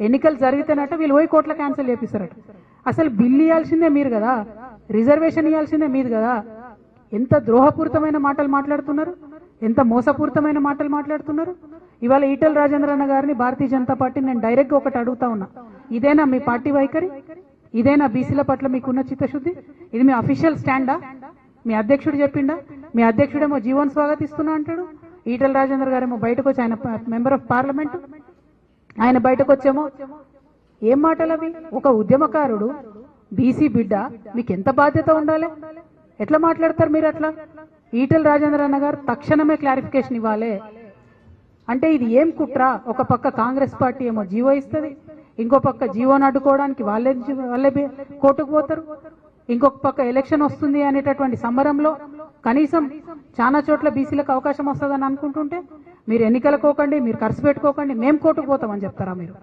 ఎన్నికలు జరిగితేనట వీళ్ళు పోయి కోట్ల క్యాన్సిల్ చేపిస్తారట. అసలు బిల్లు ఇవ్వాల్సిందే మీరు కదా? రిజర్వేషన్ ఇవ్వాల్సిందే మీరు కదా? ఎంత ద్రోహపూరితమైన మాటలు మాట్లాడుతున్నారు? ఎంత మోసపూరితమైన మాటలు మాట్లాడుతున్నారు? ఇవాళ ఈటల రాజేంద్ర అన్న గారిని భారతీయ జనతా పార్టీ నేను డైరెక్ట్గా ఒకటి అడుగుతా ఉన్నా. ఇదేనా మీ పార్టీ వైఖరి? ఇదేనా బీసీల పట్ల మీకున్న చిత్తశుద్ధి? ఇది మీ అఫీషియల్ స్టాండా మీ అధ్యక్షుడు చెప్పిండా? మీ అధ్యక్షుడేమో జీవన్ స్వాగతిస్తున్నా అంటాడు? ఈటల రాజేంద్ర గారేమో బయటకు వచ్చి ఆయన మెంబర్ ఆఫ్ పార్లమెంట్ ఆయన బయటకు వచ్చేమో ఏం మాటలు అవి ఒక ఉద్యమకారుడు బీసీ బిడ్డ మీకు ఎంత బాధ్యత ఉండాలి? ఎట్లా మాట్లాడతారు మీరు అట్లా? ఈటల రాజేంద్ర అన్న గారు తక్షణమే క్లారిఫికేషన్ ఇవ్వాలి. అంటే ఇది ఏం కుట్ర? ఒక పక్క కాంగ్రెస్ పార్టీ ఏమో జీవో ఇస్తుంది ఇంకో పక్క జీవోని అడ్డుకోవడానికి వాళ్ళే వాళ్ళే కోర్టుకు పోతారు. ఇంకొక పక్క ఎలక్షన్ వస్తుంది అనేటటువంటి సంబరంలో కనీసం చాలా చోట్ల బీసీలకు అవకాశం వస్తుందని అనుకుంటుంటే మీరు ఎన్నికలకోకండి మీరు ఖర్చు పెట్టుకోకండి మేము కోర్టుకు పోతామని చెప్తారా మీరు?